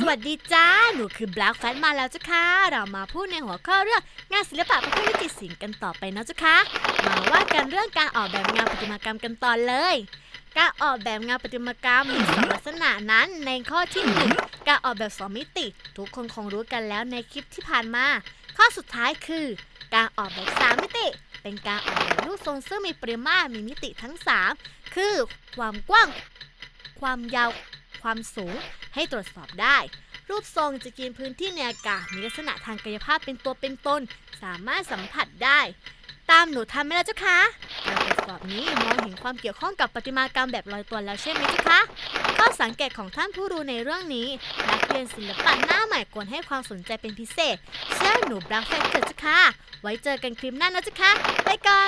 สวัสดีจ้า หนูคือ Black Fat มาแล้วจ้ะค่ะ เรามาพูดในหัวข้อเรื่องงานศิลปะประเภทวิจิตรศิลป์กันต่อไปนะจ้ะค่ะ มาว่ากันเรื่องการออกแบบงานประติมากรรมกันต่อเลย การออกแบบงานประติมากรรมมีสองลักษณะนั้นในข้อที่หนึ่งการออกแบบสองมิติ ทุกคนคงรู้กันแล้วในคลิปที่ผ่านมา ข้อสุดท้ายคือ การออกแบบสามมิติ เป็นการออกแบบรูปทรงซึ่งมีปริมาตรมีมิติทั้งสามคือความกว้าง ความยาว ความสูง ให้ตรวจสอบได้ รูปทรงจะกินพื้นที่ในอากาศมีลักษณะทางกายภาพเป็นตัวเป็นตน สามารถสัมผัสได้ ตามหนูทำไหมล่ะเจ้าคะการตรวจสอบนี้มองเห็นความเกี่ยวข้องกับประติมากรรมแบบลอยตัวแล้วใช่ไหมเจ้าคะข้อสังเกตของท่านผู้รู้ในเรื่องนี้นักเรียนศิลปะหน้าใหม่ควรให้ความสนใจเป็นพิเศษเชื่อหนูบลังแฟนเกิดเจ้าค่ะไว้เจอกันคลิปหน้านะเจ้าคะไปก่อน